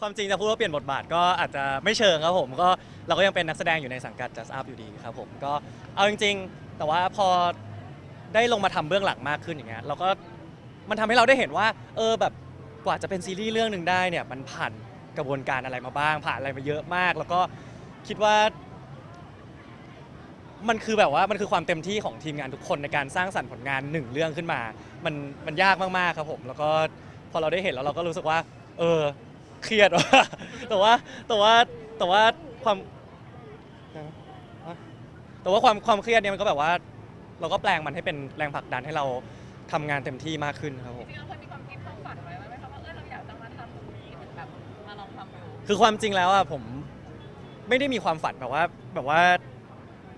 ความจริงจะพูดว่าเปลี่ยนบทบาทก็อาจจะไม่เชิงครับผมก็เราก็ยังเป็นนักแสดงอยู่ในสังกัด Just Up อยู่ดีครับผมก็เอาจริง ๆ แต่ว่าพอได้ลงมาทำเบื้องหลังมากขึ้นอย่างเงี้ยเราก็มันทำให้เราได้เห็นว่า เออแบบกว่าจะเป็นซีรีส์เรื่องหนึ่งได้เนี่ยมันผ่านกระบวนการอะไรมาบ้าง ผ่านอะไรมาเยอะมาก แล้วก็คิดว่า มันคือแบบว่ามันคือความเต็มที่ของทีมงานทุกคนในการสร้างสรรค์ผลงานหนึ่งเรื่องขึ้นมา มันมันยากมากๆครับผม แล้วก็พอเราได้เห็นแล้วเราก็รู้สึกว่า เออ เครียดว่ะ แต่ว่าแต่ว่าแต่ว่าความแต่ว่าความความเครียดเนี่ยมันก็แบบว่า เราก็แปลงมันให้เป็นแรงผลักดันให้เราทำงานเต็มที่มากขึ้นครับผม จริงๆเราเคยมีความคิดความฝันไว้ไหมคะว่าเออเราอยากจะมาทำตรงนี้เหมือนแบบมาลองทำดูคือความจริงแล้วอะผมไม่ได้มีความฝันแบบว่าแบบว่า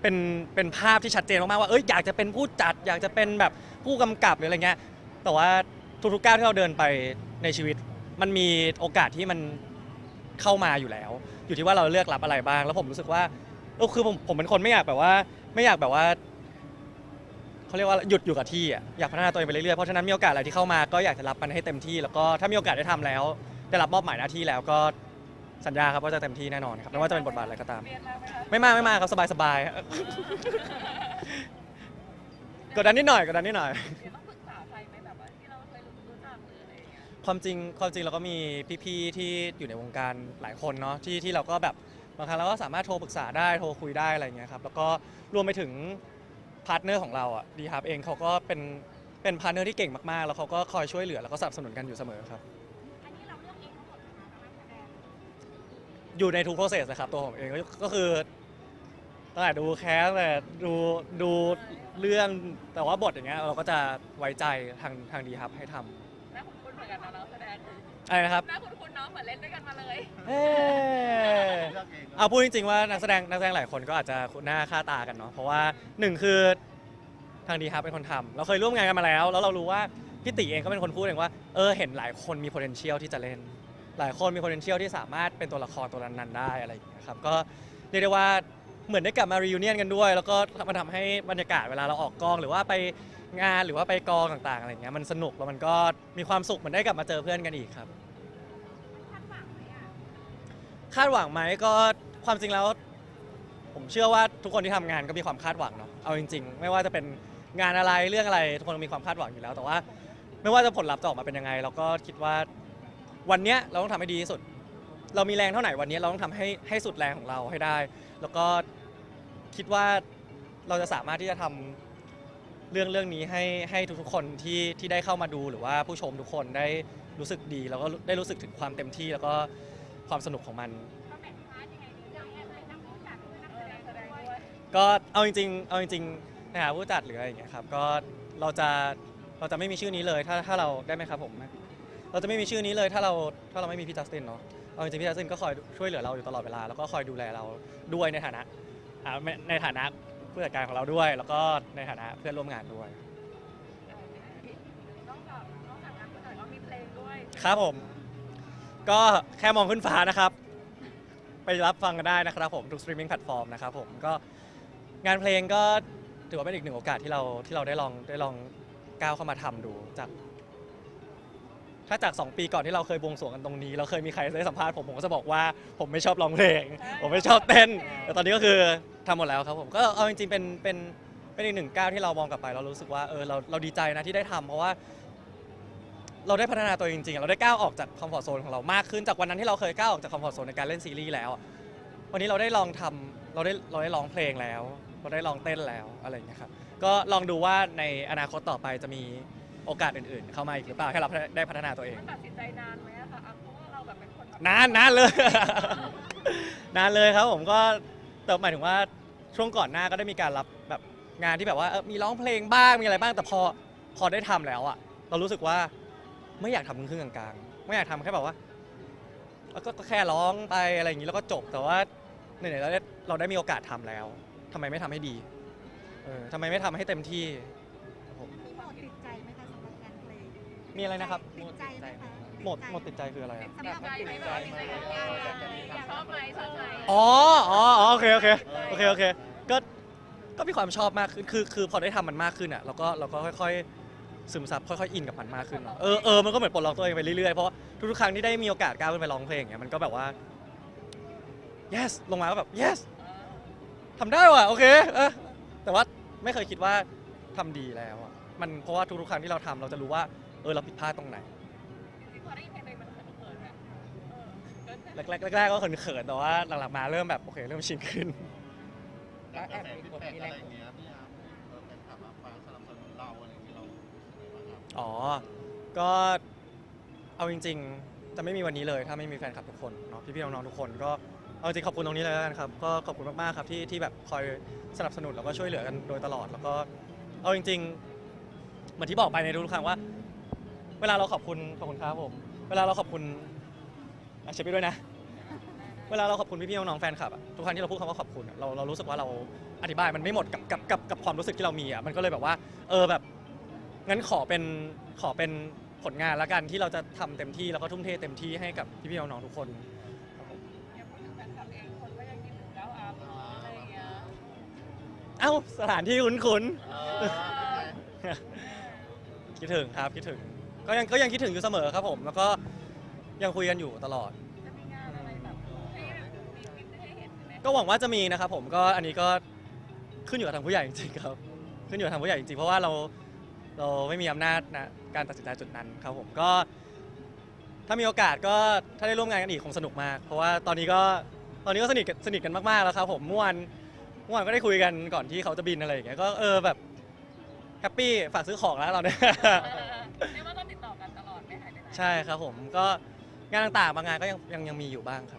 เป็นเป็นภาพที่ชัดเจนมากๆว่าเอ้ยอยากจะเป็นผู้จัด อยากจะเป็นแบบผู้กำกับหรืออะไรเงี้ยแต่ว่าทุกๆก้าวที่เราเดินไปในชีวิต มันมีโอกาสที่มันเข้ามาอยู่แล้ว อยู่ที่ว่าเราเลือกรับอะไรบ้าง แล้วผมรู้สึกว่าเออคือผมผมเป็นคนไม่อยากแบบว่า ไม่อยากแบบว่าเขาเรียกว่าหยุดอยู่กับที่อะอยากพัฒนาตัวเองไปเรื่อยๆเพราะฉะนั้นมีโอกาสอะไรที่เข้ามาก็อยากจะรับมันให้เต็มที่ แล้วก็ถ้ามีโอกาสได้ทำแล้วได้รับมอบหมายหน้าที่แล้วก็สัญญาครับว่าจะเต็มที่แน่นอนครับไม่ว่าจะเป็นบทบาทอะไรก็ตาม เรียนมาไหมคะไม่มากไม่มากครับสบายสบายกดดันนิดหน่อยกดดันนิดหน่อย เรียนต้อง ความจริงความจริงเราก็มีพี่ๆที่อยู่ในวงการหลายคนเนาะที่ที่เราก็แบบบางครั้งเราก็สามารถโทรปรึกษาได้โทรคุยได้อะไรอย่างเงี้ยครับแล้วก็รวมไปถึงพาร์ทเนอร์ของเราอะดีครับเองเขาก็เป็นเป็นพาร์ทเนอร์ที่เก่งมากๆ แล้วเขาก็คอยช่วยเหลือแล้วก็สนับสนุนกันอยู่เสมอครับ อันนี้เราเลือกเองทั้งหมดนะคะนักแสดงอยู่ในทุกโปรเซสนะครับตัวผมเองก็ก็คือตั้งแต่ดูแคสแต่ดูดูเรื่องแต่ว่าบทอย่างเงี้ยเราก็จะไว้ใจทางทางดีครับให้ทำหน้า เหมือนกันนะน้องแสดงอะไรนะครับ หน้าคุ้นๆน้องเหมือนเล่นด้วยกันมาเลยเอ้เอาพูดจริงๆว่านักแสดงนักแสดงหลายคนก็อาจจะคุ้นหน้าค่าตากันเนาะเพราะว่าหนึ่งคือทางดีครับเป็นคนทำเราเคยร่วมงานกันมาแล้ว แล้วเรารู้ว่าพี่ติเองก็เป็นคนพูดเองว่าเออเห็นหลายคนมี potential ที่จะเล่น หลายคนมี potential ที่สามารถเป็นตัวละครตัวนั้นๆได้อะไรอย่างเงี้ยครับก็เรียกได้ว่าเหมือนได้กลับมา reunion กันด้วย แล้วก็มันทำให้บรรยากาศเวลาเราออกกองหรือว่าไป งานหรือว่าไปกองต่างๆอะไรอย่างเงี้ยมันสนุกแล้วมันก็มีความสุขเหมันได้กลับมาเจอเพื่อนกันอีกครับ คาดหวังไหมอะคาดหวังไหมก็ความจริงแล้ว ผมเชื่อว่าทุกคนที่ทำงานก็มีความคาดหวังเนาะเอาจริง ๆ ไม่ว่าจะเป็นงานอะไรเรื่องอะไร ทุกคนมีความคาดหวังอยู่แล้ว แต่ว่า ไม่ว่าจะผลลัพธ์จะออกมาเป็นยังไง เราก็คิดว่าวันเนี้ยเราต้องทำให้ดีที่สุด เรามีแรงเท่าไหร่วันเนี้ยเราต้องทำให้ให้สุดแรงของเราให้ได้ แล้วก็คิดว่าเราจะสามารถที่จะทำ เรื่องเรื่องนี้ให้ให้ทุกๆคนที่ที่ได้เข้ามาดูหรือว่าผู้ชมทุกคนได้รู้สึกดี แล้วก็ได้รู้สึกถึงความเต็มที่แล้วก็ความสนุกของมันเราแบ่งพาร์ทยังไงดีเราแอบนักผู้จัดด้วยนักเอแสอดงแสดงด้วยด้วยก็เอาจริงๆเอาจริงๆนะฮะผู้จัดหรืออะไรอย่างเงี้ยครับก็เราจะเราจะไม่มีชื่อนี้เลยถ้าถ้าเราได้ไหมครับผม เราจะไม่มีชื่อนี้เลยถ้าเราถ้าเราไม่มีพี่จัสตินเนาะเอาจริงๆพี่จัสตินก็คอยช่วยเหลือเราอยู่ตลอดเวลาแล้วก็คอยดูแลเราด้วยในฐานะอ่าในฐานะ ผู้จัดการของเราด้วย แล้วก็ในฐานะเพื่อนร่วมงานด้วย นอกจากนอกจากงานผู้จัดก็มีเพลงด้วยครับผม ก็แค่มองขึ้นฟ้านะครับ ไปรับฟังกันได้นะครับผมทุกสตรีมมิ่งแพลตฟอร์มนะครับผมก็งานเพลงก็ถือว่าเป็นอีกหนึ่งโอกาสที่เราที่เราได้ลองได้ลองก้าวเข้ามาทำดู จาก ถ้าจาก 2 ปีก่อนที่เราเคยบวงสรวงกันตรงนี้ เราเคยมีใครได้สัมภาษณ์ผมผมก็จะบอกว่าผมไม่ชอบร้องเพลง ผมไม่ชอบเต้น แต่ตอนนี้ก็คือทำหมดแล้วครับผมก็เอาจริงๆเป็นเป็นเป็นอีกหนึ่งก้าวที่เรามองกลับไป เรารู้สึกว่าเออเราเราดีใจนะที่ได้ทำเพราะว่า เราได้พัฒนาตัวเองจริงๆเราได้ก้าวออกจากคอมฟอร์ทโซนของเรามากขึ้นจากวันนั้นที่เราเคยก้าวออกจากคอมฟอร์ทโซนในการเล่นซีรีส์แล้วอะวันนี้เราได้ลองทำเราได้เราได้ร้องเพลงแล้ว เราได้ลองเต้นแล้วอะไรอย่างเงี้ยครับก็ลองดูว่าในอนาคตต่อไปจะมี โอกาสอื่นๆ เข้ามาอีกหรือเปล่าให้เราได้พัฒนาตัวเอง มันตัดสินใจนานไหมอะคะอะเพราะว่าเราแบบเป็นคนแบบนานนานเลย นานเลยครับผมก็แต่หมายถึงว่าช่วงก่อนหน้าก็ได้มีการรับแบบงานที่แบบว่าเออมีร้องเพลงบ้างมีอะไรบ้างแต่พอพอได้ทำแล้วอะเรารู้สึกว่าไม่อยากทำครึ่งๆกลางๆ ไม่อยากทำแค่แบบว่าแล้วก็ก็แค่ร้องไปอะไรอย่างนี้แล้วก็จบแต่ว่าไหนๆเราได้เราได้มีโอกาสทำแล้วทำไมไม่ทำให้ดีเออทำไมไม่ทำให้เต็มที่ มีอะไรนะครับ ติดใจไหมคะหมดหมดติดใจคืออะไรอะสำหรับใจไหมแบบติดใจกับงานอะไรชอบไหมชอบไหมอ๋ออ๋ออ๋อโอเคโอเคโอเคโอเคก็ก็มีความชอบมากขึ้นคือคือพอได้ทำมันมากขึ้นอะเราก็เราก็ค่อยๆซึมซับค่อยๆอินกับมันมากขึ้นเนอะเออเออมันก็เหมือนปลดล็อกตัวเองไปเรื่อยๆเพราะทุกๆครั้งที่ได้มีโอกาสก้าวขึ้นไปร้องเพลงอย่างเงี้ยมันก็แบบว่า yes ลงมาก็แบบ yes ทำได้ว่ะโอเคเออแต่ว่าไม่เคยคิดว่าทำดีแล้วอะมันเพราะว่าทุกๆครั้งที่เราทำเราจะรู้ว่า เออเราผิดพลาดตรงไหนจริงๆพอได้ยินเพลงตัวเองมันเขินๆแบบเออเกินแรกๆแรกๆก็เขินๆแต่ว่าหลังๆมาเริ่มแบบโอเคเริ่มชินขึ้น แล้วแอบมีบทมีอะไรอย่างเงี้ยพี่อาร์มเออแฟนคลับมาฟังสนับสนุนเราอะไรอย่างเงี้ยเรารู้สึกยังไงบ้างครับอ๋อ ก็เอาจริง ๆ จะไม่มีวันนี้เลยถ้าไม่มีแฟนคลับทุกคนเนาะพี่ๆน้องๆทุกคนก็เอาจริงขอบคุณตรงนี้เลยแล้วกันครับก็ขอบคุณมากๆครับที่ที่แบบคอยสนับสนุนแล้วก็ช่วยเหลือกันโดยตลอด แล้วก็เอาจริงๆเหมือนที่บอกไปในทุกๆครั้งว่า เวลาเราขอบคุณขอบคุณครับผม เวลาเราขอบคุณอะเช็คไปด้วยนะ เวลาเราขอบคุณพี่ๆน้องๆแฟนคลับอะทุกครั้งที่เราพูดคำว่าขอบคุณอะเราเรารู้สึกว่าเราอธิบายมันไม่หมดกับกับกับกับความรู้สึกที่เรามีอะมันก็เลยแบบว่า เออแบบงั้นขอเป็นขอเป็นผลงานละกันที่เราจะทำเต็มที่แล้วก็ทุ่มเทเต็มที่ให้กับพี่ๆน้องๆทุกคนครับผมยังพูดถึงแฟนคลับเองคนก็ยังคิดถึงก้าวอาร์มเนาะอะไรอย่างเงี้ยเอ้าสถานที่คุ้นเออเป็นไงๆคิดถึงครับคิดถึง ก็ยังก็ยังคิดถึงอยู่เสมอครับผม แล้วก็ยังคุยกันอยู่ตลอด จะมีงานอะไรแบบให้มีคลิปให้เห็นไหมก็หวังว่าจะมีนะครับผมก็อันนี้ก็ขึ้นอยู่กับทางผู้ใหญ่จริงๆครับ ขึ้นอยู่กับทางผู้ใหญ่จริงๆเพราะว่าเราเราไม่มีอำนาจนะการตัดสินใจจุดนั้นครับผมก็ ถ้ามีโอกาสก็ถ้าได้ร่วมงานกันอีกคงสนุกมาก เพราะว่าตอนนี้ก็ตอนนี้ก็สนิทกันสนิทกันมากๆแล้วครับผมเมื่อวานเมื่อวานก็ได้คุยกันก่อนที่เขาจะบินอะไรอย่างเงี้ยก็เออแบบแฮปปี้ฝากซื้อของแล้วเราเนี่ยเออเรียกว่า ใช่ครับผมก็งานต่างๆบางงานก็ยังยังยังมีอยู่บ้างครับ